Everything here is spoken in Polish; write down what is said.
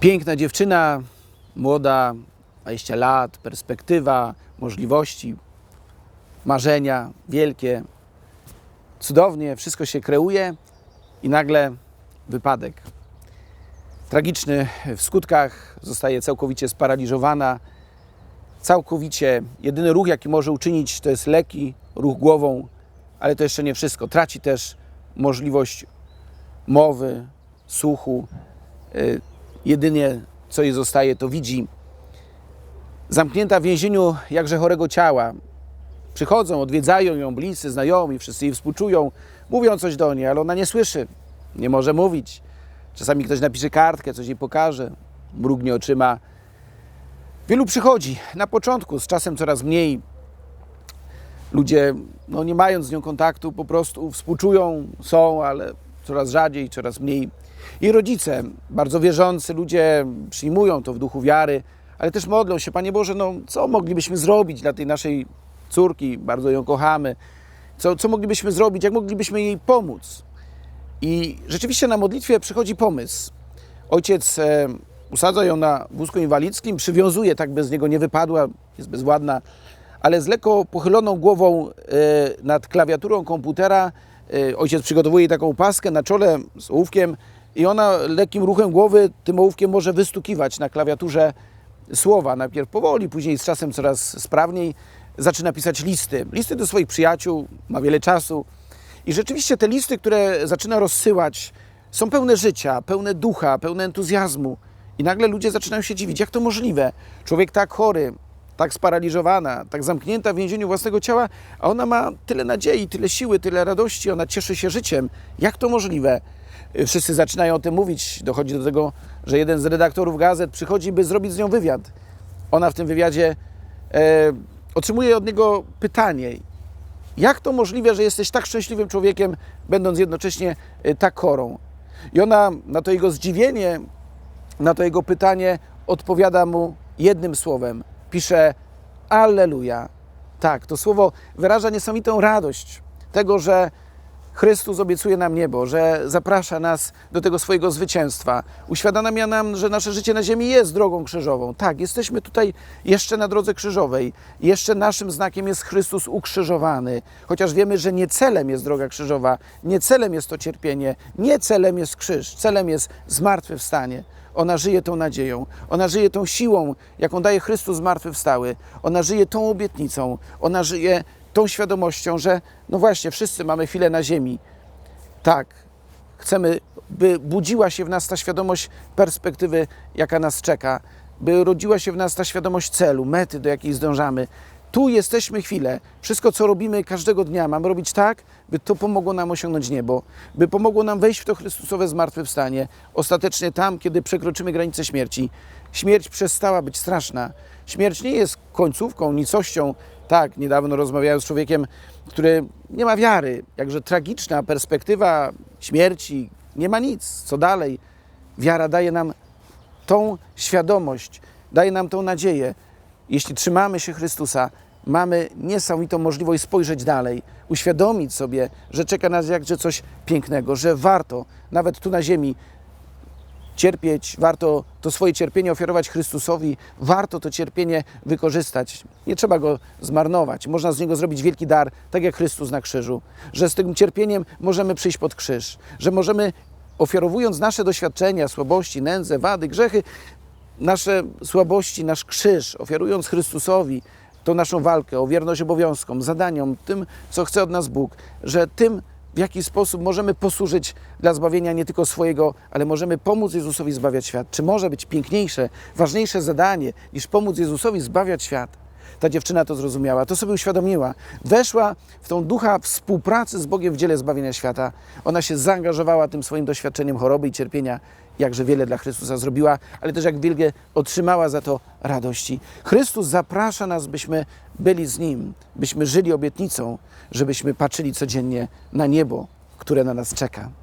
Piękna dziewczyna, młoda, 20 lat, perspektywa, możliwości, marzenia wielkie. Cudownie, wszystko się kreuje i nagle wypadek. Tragiczny w skutkach, zostaje całkowicie sparaliżowana. Całkowicie jedyny ruch, jaki może uczynić, to jest leki, ruch głową, ale to jeszcze nie wszystko. Traci też możliwość mowy, słuchu. Jedynie co jej zostaje, to widzi. Zamknięta w więzieniu jakże chorego ciała. Przychodzą, odwiedzają ją bliscy, znajomi, wszyscy jej współczują, mówią coś do niej, ale ona nie słyszy, nie może mówić. Czasami ktoś napisze kartkę, coś jej pokaże, mrugnie oczyma. Wielu przychodzi na początku, z czasem coraz mniej. Ludzie, no nie mając z nią kontaktu, po prostu współczują, są, ale coraz rzadziej, coraz mniej. I rodzice, bardzo wierzący ludzie, przyjmują to w duchu wiary, ale też modlą się, Panie Boże, no co moglibyśmy zrobić dla tej naszej córki, bardzo ją kochamy, co, co moglibyśmy zrobić, jak moglibyśmy jej pomóc. I rzeczywiście na modlitwie przychodzi pomysł. Ojciec e, usadza ją na wózku inwalidzkim, przywiązuje, tak by z niego nie wypadła, jest bezładna, ale z lekko pochyloną głową e, nad klawiaturą komputera ojciec przygotowuje taką paskę na czole z ołówkiem i ona lekkim ruchem głowy tym ołówkiem może wystukiwać na klawiaturze słowa. Najpierw powoli, później z czasem coraz sprawniej zaczyna pisać listy. Listy do swoich przyjaciół, ma wiele czasu. I rzeczywiście te listy, które zaczyna rozsyłać, są pełne życia, pełne ducha, pełne entuzjazmu. I nagle ludzie zaczynają się dziwić, jak to możliwe? Człowiek tak chory, tak sparaliżowana, tak zamknięta w więzieniu własnego ciała, a ona ma tyle nadziei, tyle siły, tyle radości, ona cieszy się życiem. Jak to możliwe? Wszyscy zaczynają o tym mówić. Dochodzi do tego, że jeden z redaktorów gazet przychodzi, by zrobić z nią wywiad. Ona w tym wywiadzie e, otrzymuje od niego pytanie: jak to możliwe, że jesteś tak szczęśliwym człowiekiem, będąc jednocześnie e, tak chorą? I ona na to jego zdziwienie, na to jego pytanie odpowiada mu jednym słowem. Pisze Alleluja. Tak, to słowo wyraża niesamowitą radość tego, że Chrystus obiecuje nam niebo, że zaprasza nas do tego swojego zwycięstwa. Uświadamia nam, że nasze życie na ziemi jest drogą krzyżową. Tak, jesteśmy tutaj jeszcze na drodze krzyżowej. Jeszcze naszym znakiem jest Chrystus ukrzyżowany. Chociaż wiemy, że nie celem jest droga krzyżowa, nie celem jest to cierpienie, nie celem jest krzyż, celem jest zmartwychwstanie. Ona żyje tą nadzieją, ona żyje tą siłą, jaką daje Chrystus zmartwychwstały. Ona żyje tą obietnicą, ona żyje tą świadomością, że no właśnie, wszyscy mamy chwilę na ziemi. Tak, chcemy, by budziła się w nas ta świadomość perspektywy, jaka nas czeka, by rodziła się w nas ta świadomość celu, mety, do jakiej zdążamy. Tu jesteśmy chwilę. Wszystko, co robimy każdego dnia, mamy robić tak, by to pomogło nam osiągnąć niebo, by pomogło nam wejść w to Chrystusowe zmartwychwstanie. Ostatecznie tam, kiedy przekroczymy granicę śmierci, śmierć przestała być straszna. Śmierć nie jest końcówką, nicością. Tak, niedawno rozmawiałem z człowiekiem, który nie ma wiary. Jakże tragiczna perspektywa śmierci, nie ma nic. Co dalej? Wiara daje nam tą świadomość, daje nam tą nadzieję. Jeśli trzymamy się Chrystusa, mamy niesamowitą możliwość spojrzeć dalej, uświadomić sobie, że czeka nas jakże coś pięknego, że warto nawet tu na ziemi cierpieć, warto to swoje cierpienie ofiarować Chrystusowi, warto to cierpienie wykorzystać. Nie trzeba go zmarnować. Można z niego zrobić wielki dar, tak jak Chrystus na krzyżu, że z tym cierpieniem możemy przyjść pod krzyż, że możemy ofiarowując nasze doświadczenia, słabości, nędzę, wady, grzechy, nasze słabości, nasz krzyż, ofiarując Chrystusowi tą naszą walkę o wierność obowiązkom, zadaniom, tym, co chce od nas Bóg, że tym, w jaki sposób możemy posłużyć dla zbawienia nie tylko swojego, ale możemy pomóc Jezusowi zbawiać świat. Czy może być piękniejsze, ważniejsze zadanie niż pomóc Jezusowi zbawiać świat? Ta dziewczyna to zrozumiała, to sobie uświadomiła. Weszła w tą ducha współpracy z Bogiem w dziele zbawienia świata. Ona się zaangażowała tym swoim doświadczeniem choroby i cierpienia, jakże wiele dla Chrystusa zrobiła, ale też jak wiele otrzymała za to radości. Chrystus zaprasza nas, byśmy byli z Nim, byśmy żyli obietnicą, żebyśmy patrzyli codziennie na niebo, które na nas czeka.